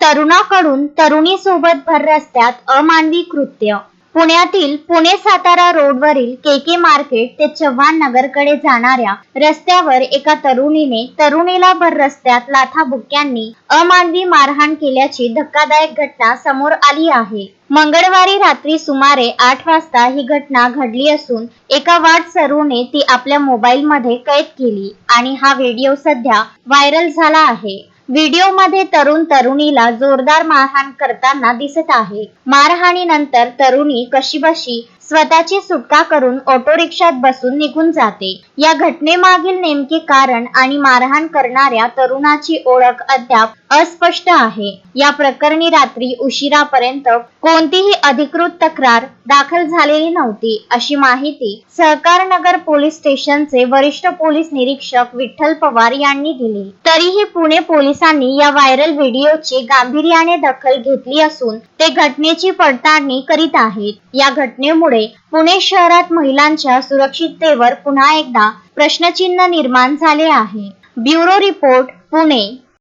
तरुणाकडून तरुणीसोबत भर रस्त्यात अमानवी कृत्य. पुण्यातील पुणे सातारा रोडवरील के के मार्केट ते चव्हाण नगरकडे जाणाऱ्या रस्त्यावर एका तरुणीने तरुणीला भर रस्त्यात लाथाबुक्क्यांनी अमानवी मारहाण केल्याची धक्कादायक घटना समोर आली आहे. मंगळवारी रात्री सुमारे आठ वाजता ही घटना घडली असून एका वाट सरूने ती आपल्या मोबाईलमध्ये कैद केली आणि हा व्हिडिओ सध्या व्हायरल झाला आहे. व्हिडिओमध्ये तरुण तरुणीला जोरदार मारहाण करताना दिसत आहे. मारहाणीनंतर तरुणी कशीबशी स्वतःची सुटका करून ऑटो रिक्षात बसून निघून जाते. या घटनेमागील नेमके कारण आणि मारहाण करणाऱ्या तरुणाची ओळख अद्याप अस्पष्ट आहे. या प्रकरणी रात्री उशिरापर्यंत कोणतीही अधिकृत तक्रार दाखल झालेली नव्हती अशी माहिती सहकारनगर पोलीस स्टेशनचे वरिष्ठ पोलीस निरीक्षक विठ्ठल पवार यांनी दिली. तरीही पुणे पोलिसांनी या व्हायरल व्हिडिओची गांभीर्याने दखल घेतली असून ते घटनेची पडताळणी करीत आहेत. या घटनेमुळे पुणे शहरात महिलांच्या सुरक्षिततेवर पुन्हा एकदा प्रश्नचिन्ह निर्माण झाले आहे. Bureau report Pune.